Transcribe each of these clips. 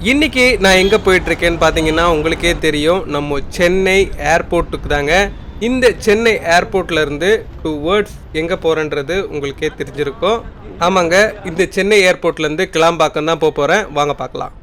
இன்னைக்கு நான் எங்கே போயிட்டுருக்கேன்னு பார்த்தீங்கன்னா உங்களுக்கே தெரியும் நம்ம சென்னை ஏர்போர்ட்டுக்கு தாங்க. இந்த சென்னை ஏர்போர்ட்லேருந்து டூ வேர்ட்ஸ் எங்கே போகிறேன்றது உங்களுக்கே தெரிஞ்சிருக்கும். ஆமாங்க இந்த சென்னை ஏர்போர்ட்லேருந்து கிளாம்பாக்கம் தான் போக போகிறேன் வாங்க பார்க்கலாம்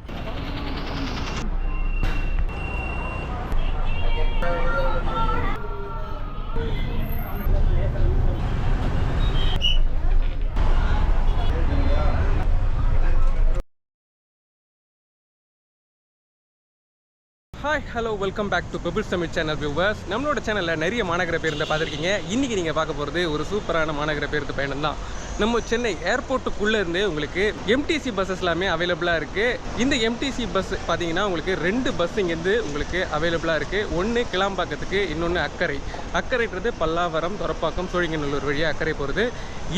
hi hello welcome back to pebbles Tamil channel viewers நம்மளோட சேனலில் நிறைய மாநகர பேருந்து பார்த்துருக்கீங்க. இன்றைக்கி நீங்கள் பார்க்க போகிறது ஒரு சூப்பரான மாநகர பேருந்து பயணம் தான். நம்ம சென்னை ஏர்போர்ட்டுக்குள்ளே இருந்து உங்களுக்கு எம்டிசி பஸ்ஸஸ் எல்லாமே அவைலபிளாக இருக்குது இந்த எம்டிசி பஸ் பார்த்தீங்கன்னா உங்களுக்கு ரெண்டு பஸ் இங்கேருந்து உங்களுக்கு அவைலபிளாக இருக்குது ஒன்று கிளாம்பாக்கத்துக்கு இன்னொன்று அக்கறை அக்கறைன்றது பல்லாவரம் தொரப்பாக்கம் சோழிங்கநல்லூர் வழியாக அக்கறை போகிறது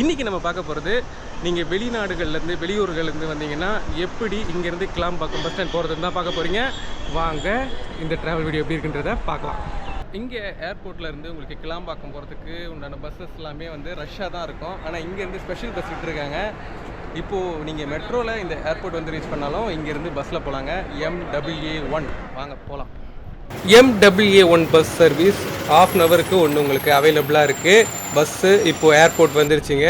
இன்றைக்கி நம்ம பார்க்க போகிறது நீங்கள் வெளிநாடுகள்லேருந்து வெளியூர்கள்லேருந்து வந்தீங்கன்னா எப்படி இங்கேருந்து கிளாம்பாக்கம் பஸ் ஸ்டாண்ட் போகிறதுன்னு தான் பார்க்க போகிறீங்க வாங்க இந்த ட்ராவல் வீடியோ எப்படி இருக்குன்றத பார்க்கலாம். இங்கே ஏர்போர்ட்டில் இருந்து உங்களுக்கு கிளாம்பாக்கம் போகிறதுக்கு உண்டான பஸ்ஸஸ் எல்லாமே வந்து ரஷ்ஷாக தான் இருக்கும். ஆனால் இங்கேருந்து ஸ்பெஷல் பஸ் விட்டுருக்காங்க. இப்போது நீங்கள் மெட்ரோவில் இந்த ஏர்போர்ட் வந்து ரீச் பண்ணாலும் இங்கேருந்து பஸ்ஸில் போகலாங்க எம்டபிள்யூ ஒன் வாங்க போகலாம் MW one bus service of an ஹவருக்கு ஒன்று உங்களுக்கு அவைலபிளாக இருக்குது பஸ்ஸு இப்போது ஏர்போர்ட் வந்துருச்சுங்க.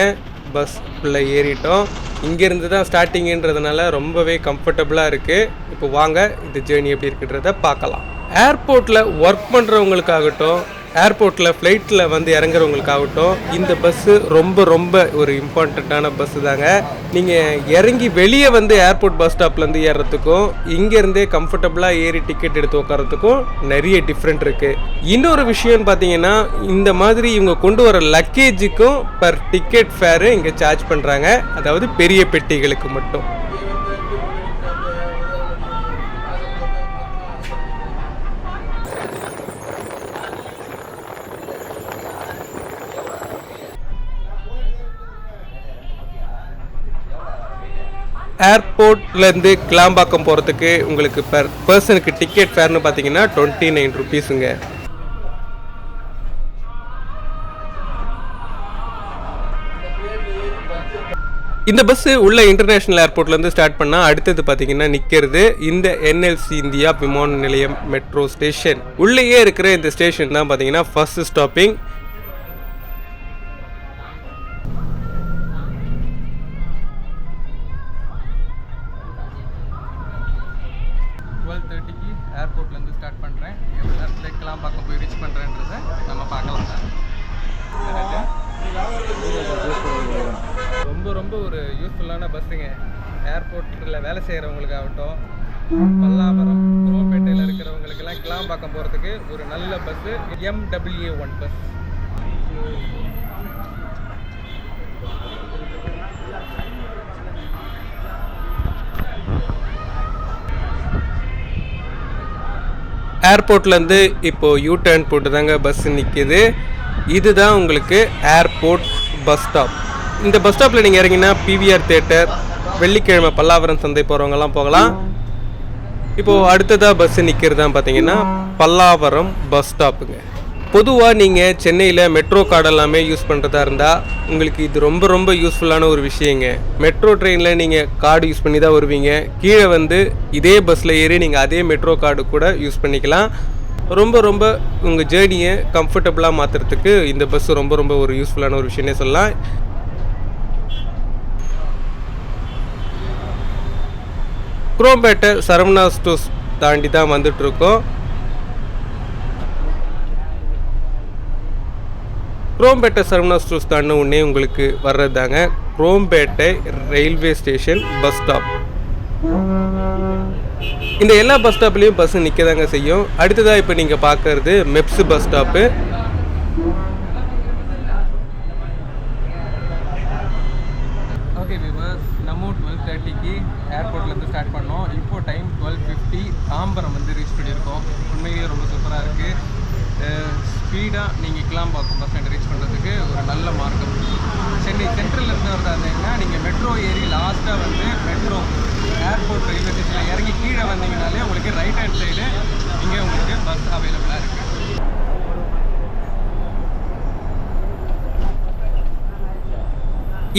பஸ் உள்ள ஏறிட்டோம். இங்கேருந்து தான் ஸ்டார்டிங்குன்றதுனால ரொம்பவே கம்ஃபர்டபுளாக இருக்குது இப்போ வாங்க இந்த ஜேர்னி எப்படி இருக்குன்றத பார்க்கலாம். ஏர்போர்ட்டில் ஒர்க் பண்ணுறவங்களுக்காகட்டும் ஏர்போர்ட்டில் ஃப்ளைட்டில் வந்து இறங்குறவங்களுக்காகட்டும் இந்த பஸ்ஸு ரொம்ப ரொம்ப ஒரு இம்பார்ட்டண்ட்டான பஸ்ஸு தாங்க. நீங்கள் இறங்கி வெளியே வந்து ஏர்போர்ட் பஸ் ஸ்டாப்லேருந்து ஏறுறதுக்கும் இங்கேருந்தே கம்ஃபர்டபுளாக ஏறி டிக்கெட் எடுத்து உட்காரத்துக்கும் நிறைய டிஃப்ரெண்ட் இருக்குது இன்னொரு விஷயம்னு பார்த்தீங்கன்னா இந்த மாதிரி இவங்க கொண்டு வர லக்கேஜுக்கும் பர் டிக்கெட் ஃபேரு இங்கே சார்ஜ் பண்ணுறாங்க அதாவது பெரிய பெட்டிகளுக்கு மட்டும். ஏர்போர்ட்லேருந்து கிளாம்பாக்கம் போகிறதுக்கு உங்களுக்கு பெர் பர்சனுக்கு டிக்கெட் ஃபேர்னு பார்த்தீங்கன்னா டுவெண்ட்டி நைன் ருபீஸுங்க இந்த பஸ்ஸு உள்ள இன்டர்நேஷ்னல் ஏர்போர்ட்லேருந்து ஸ்டார்ட் பண்ணால் அடுத்தது பார்த்தீங்கன்னா நிற்கிறது இந்த என்எல்சி இந்தியா விமான நிலையம் மெட்ரோ ஸ்டேஷன் உள்ளேயே இருக்கிற இந்த ஸ்டேஷன் தான் பார்த்தீங்கன்னா ஃபர்ஸ்ட் ஸ்டாப்பிங் தேர்ட்டிக்கு ஏர்போர்ட்லேருந்து ஸ்டார்ட் பண்ணுறேன் எவ்வளோ நேரத்தில் கிளாம்பாக்கம் போய் ரீச் பண்ணுறேன்றதை நம்ம பார்க்கலாம் ரொம்ப ரொம்ப ஒரு யூஸ்ஃபுல்லான பஸ்ஸுங்க ஏர்போர்ட்டில் வேலை செய்கிறவங்களுக்காகட்டும் பல்லாவரம் குரோம்பேட்டையில் இருக்கிறவங்களுக்கெல்லாம் கிளாம்பாக்கம் போகிறதுக்கு ஒரு நல்ல பஸ்ஸு எம்டபிள்யூ ஒன் பஸ் ஏர்போர்ட்லேருந்து இப்போது யூ டர்ன் போட்டு தாங்க பஸ் நிற்கிது இதுதான் உங்களுக்கு ஏர்போர்ட் பஸ் ஸ்டாப் இந்த பஸ் ஸ்டாப்பில் நீங்கள் இறங்கினா பிவிஆர் தேட்டர் வெள்ளிக்கிழமை பல்லாவரம் சந்தை போகிறவங்கலாம் போகலாம். இப்போது அடுத்ததாக பஸ் நிற்கிறது தான் பார்த்தீங்கன்னா பல்லாவரம் பஸ் ஸ்டாப்புங்க பொதுவாக நீங்கள் சென்னையில் மெட்ரோ கார்டு எல்லாமே யூஸ் பண்ணுறதா இருந்தால் உங்களுக்கு இது ரொம்ப ரொம்ப யூஸ்ஃபுல்லான ஒரு விஷயங்க. மெட்ரோ ட்ரெயினில் நீங்கள் கார்டு யூஸ் பண்ணி தான் வருவீங்க. கீழே வந்து இதே பஸ்ஸில் ஏறி நீங்கள் அதே மெட்ரோ கார்டு கூட யூஸ் பண்ணிக்கலாம். ரொம்ப ரொம்ப உங்கள் ஜேர்னியை கம்ஃபர்டபுளாக மாற்றுறதுக்கு இந்த பஸ் ரொம்ப ரொம்ப ஒரு யூஸ்ஃபுல்லான ஒரு விஷயமே சொல்லலாம். குரோம்பேட்டை சரவணா ஸ்டோர்ஸ் தாண்டி தான் வந்துட்டுருக்கோம் குரோம்பேட்டை சரவணா ஸ்டோர்ஸ் தாண்டின உடனே உங்களுக்கு வர்றது தாங்க Chromepet railway station bus stop. இந்த எல்லா பஸ் ஸ்டாப்லேயும் பஸ் நிற்க தாங்க செய்யும். அடுத்ததாக இப்போ நீங்கள் பார்க்கறது MEPZ bus stop. Okay viewers நம்ம டுவெல் தேர்ட்டிக்கு ஏர்போர்ட்லேருந்து ஸ்டார்ட் பண்ணோம். இப்போ டைம் டுவெல் ஃபிஃப்டி தாம்பரம் வந்து ரீச் பண்ணியிருக்கோம். உண்மையிலேயே ரொம்ப சூப்பராக இருக்குது ஸ்பீடாக நீங்கள் கிளாம்பாக்கம் பஸ் ஸ்டாண்ட் ரீச் பண்ணுறதுக்கு ஒரு நல்ல மார்க்கம். சென்னை சென்ட்ரலில் இருந்து வரதா இருந்தீங்கன்னா நீங்கள் மெட்ரோ ஏறி லாஸ்ட்டாக வந்து மெட்ரோ ஏர்போர்ட் ரயில்வே ஸ்டேஷனில் இறங்கி கீழே வந்தீங்கனாலே உங்களுக்கு ரைட் ஹேண்ட் சைடு இங்கே உங்களுக்கு பஸ் அவைலபிளாக இருக்குது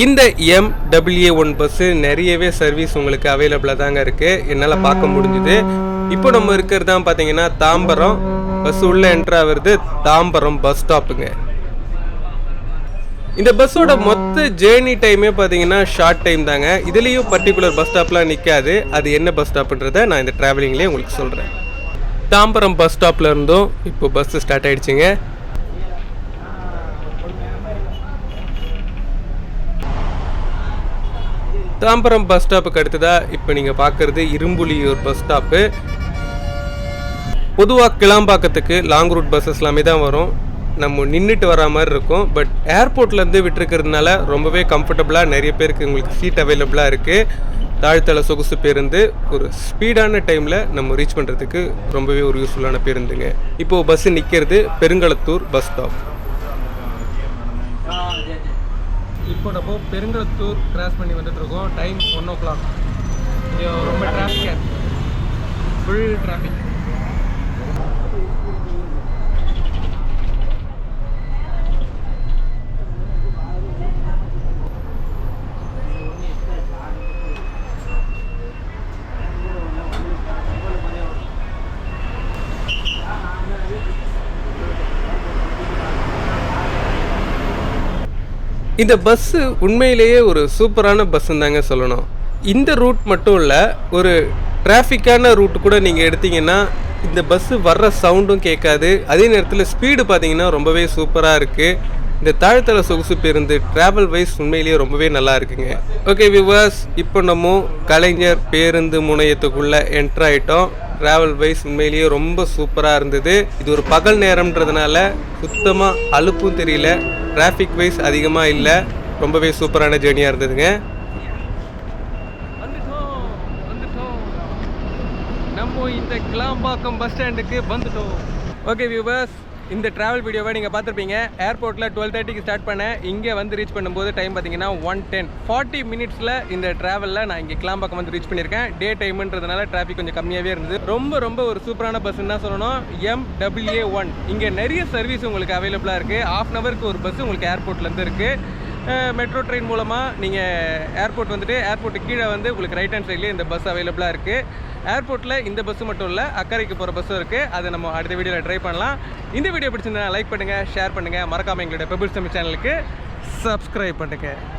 இந்த எம்டபிள்யூ ஒன் பஸ்ஸு நிறையவே சர்வீஸ் உங்களுக்கு அவைலபிளாக தாங்க இருக்குது என்னால் பார்க்க முடிஞ்சுது. இப்போ நம்ம இருக்கிறது தான் பார்த்தீங்கன்னா தாம்பரம். பஸ் உள்ள என்ட்ரு ஆகுறது தாம்பரம் பஸ் ஸ்டாப்புங்க இந்த பஸ்ஸோட மொத்த ஜேர்னி டைமே பார்த்தீங்கன்னா ஷார்ட் டைம் தாங்க. இதுலேயும் பர்டிகுலர் பஸ் ஸ்டாப்லாம் நிற்காது அது என்ன பஸ் ஸ்டாப்புன்றத நான் இந்த ட்ராவலிங்லேயே உங்களுக்கு சொல்கிறேன் தாம்பரம் பஸ் ஸ்டாப்ல இருந்தும். இப்போ பஸ் ஸ்டார்ட் ஆயிடுச்சுங்க. தாம்பரம் பஸ் ஸ்டாப்புக்கு அடுத்ததா இப்போ நீங்கள் பார்க்குறது இரும்புலியூர் பஸ் ஸ்டாப்பு பொதுவாக கிளாம்பாக்கத்துக்கு லாங் ரூட் பஸ்ஸஸ் எல்லாமே தான் வரும். நம்ம நின்றுட்டு வர மாதிரி இருக்கும். பட் ஏர்போர்ட்லேருந்து விட்டுருக்கிறதுனால ரொம்பவே கம்ஃபர்டபுளாக நிறைய பேருக்கு உங்களுக்கு சீட் அவைலபிளாக இருக்குது தாழ்த்தள சொகுசு பேருந்து ஒரு ஸ்பீடான டைமில் நம்ம ரீச் பண்ணுறதுக்கு ரொம்பவே ஒரு யூஸ்ஃபுல்லான பேருந்துங்க. இப்போது பஸ்ஸு நிற்கிறது பெருங்களத்தூர் பஸ் ஸ்டாப் இப்போ நம்ம பெருங்களத்தூர் கிராஸ் பண்ணி வந்துட்டுருக்கோம் டைம் ஒன் ஓ கிளாக் இங்கே ரொம்ப டிராஃபிக் ஃபுல் டிராஃபிக் இந்த பஸ்ஸு உண்மையிலேயே ஒரு சூப்பரான பஸ்ஸுன்னு தாங்க சொல்லணும். இந்த ரூட் மட்டும் இல்லை ஒரு டிராஃபிக்கான ரூட் கூட நீங்கள் எடுத்தீங்கன்னா இந்த பஸ்ஸு வர்ற சவுண்டும் கேட்காது. அதே நேரத்தில் ஸ்பீடு பார்த்தீங்கன்னா ரொம்பவே சூப்பராக இருக்குது இந்த தாழ்த்தள சொகுசு பேருந்து டிராவல் வைஸ் உண்மையிலேயே ரொம்பவே நல்லா இருக்குங்க. ஓகே விவர்ஸ் இப்போ நம்ம கலைஞர் பேருந்து முனையத்துக்குள்ளே என்ட்ரு ஆகிட்டோம் டிராவல் வைஸ் உண்மையிலேயே ரொம்ப சூப்பராக இருந்தது. இது ஒரு பகல் நேரம்ன்றதுனால சுத்தமாக அலுப்பும் தெரியல. டிராஃபிக் வைஸ் அதிகமாக இல்லை. ரொம்பவே சூப்பரான ஜேர்னியாக இருந்ததுங்க. நம்ம இந்த கிளாம்பாக்கம் பஸ் ஸ்டாண்டுக்கு வந்துட்டோம். ஓகே வியூவர்ஸ் இந்த ட்ராவல் வீடியோவை நீங்கள் பார்த்துருப்பீங்க. ஏர்போர்ட்டில் டுவெல் தேர்ட்டிக்கு ஸ்டார்ட் பண்ணேன் இங்கே வந்து ரீச் பண்ணும்போது டைம் பார்த்தீங்கன்னா ஒன் டென் ஃபார்ட்டி மினிட்ஸில் இந்த ட்ராவலில் நான் இங்கே கிளாம்பாக்கம் வந்து ரீச் பண்ணியிருக்கேன். டே டைம்ன்றதுனால டிராஃபிக் கொஞ்சம் கம்மியாகவே இருந்தது. ரொம்ப ரொம்ப ஒரு சூப்பரான பஸ்ன்னு தான் சொல்லணும். எம்டபிள்யூஏ ஒன் இங்கே நிறைய சர்வீஸ் உங்களுக்கு அவைலபிளாக இருக்குது ஆஃப் அன் ஹவருக்கு ஒரு பஸ் உங்களுக்கு ஏர்போர்ட்லேருந்து இருக்குது மெட்ரோ ட்ரெயின் மூலமாக நீங்கள் ஏர்போர்ட் வந்துட்டு ஏர்போர்ட்டு கீழே வந்து உங்களுக்கு ரைட் ஹேண்ட் சைட்லேயே இந்த பஸ் அவைலபிளாக இருக்குது ஏர்போர்ட்டில் இந்த பஸ்ஸு மட்டும் இல்லை அக்கறைக்கு போகிற பஸ்ஸும் இருக்குது அதை நம்ம அடுத்த வீடியோவில் ட்ரை பண்ணலாம். இந்த வீடியோ பிடிச்சிருந்தா லைக் பண்ணுங்கள் ஷேர் பண்ணுங்கள் மறக்காமல் எங்களுடைய பெபிள்ஸ் தமிழ் சேனலுக்கு சப்ஸ்கிரைப் பண்ணுங்கள்